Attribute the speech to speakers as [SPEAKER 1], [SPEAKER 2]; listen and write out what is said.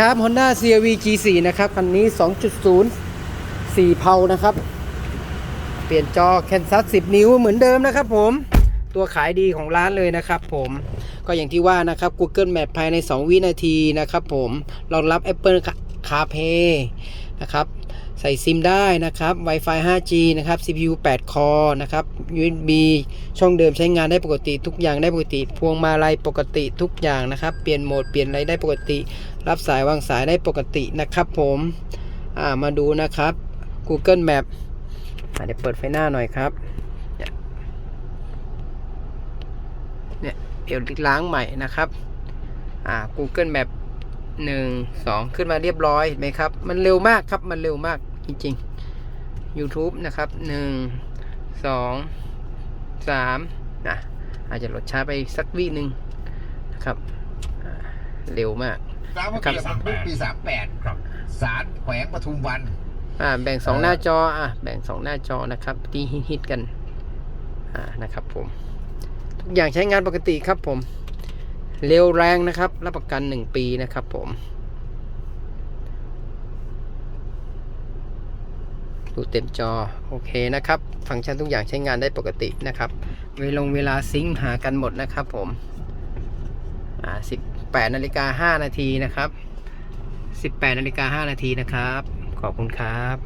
[SPEAKER 1] ครับ Honda CRV G4 นะครับ คันนี้ 2.0 4 เพานะครับ เปลี่ยนจอแคนซัส10 นิ้วเหมือนเดิมนะครับผม ตัวขายดีของร้านเลยนะครับผมก็อย่างที่ว่านะครับ Google Map ภายใน 2 วินาทีนะครับผมรองรับ Apple CarPlay นะครับ ใส่ซิมได้นะครับ Wi-Fi 5G นะครับ CPU 8 Core นะครับ USB ช่องเดิมใช้งานได้ปกติทุกอย่างได้ปกติ พวงมาลัยปกติทุกอย่างนะครับ เปลี่ยนโหมดเปลี่ยนอะไรได้ปกติ รับสายวางสายได้ปกตินะครับผมอ่ามาดูนะครับ Google Map อาเดี๋ยวเปิดไฟหน้าหน่อยครับเนี่ยเนี่ยเดี๋ยวล้างใหม่นะครับอ่า Google Map หนึ่งสองขึ้นมาเรียบร้อยเห็นไหมครับ มันเร็วมากครับมันเร็วมากจริงๆ YouTube นะครับหนึ่งสองสามนะอาจจะลดช้าไปสักวิหนึ่งนะครับอ่าเร็วมาก
[SPEAKER 2] ตามมาปีสามแปดปีสามแปดครับศาลแขวงปทุมวัน
[SPEAKER 1] อ่าแบ่งสองหน้าจออะแบ่งสองหน้าจอนะครับที่ฮิตๆกันอ่านะครับผม ทุกอย่างใช้งานปกติครับผม เร็วแรงนะครับ รับประกัน 1 ปีนะครับผม ดูเต็มจอ โอเคนะครับ ฟังก์ชันทุกอย่างใช้งานได้ปกตินะครับ เวลงเวลาซิงค์หากันหมดนะครับผม อ่า18นาฬิกา5นาทีนะครับ 18นาฬิกา5นาทีนะครับ ขอบคุณครับ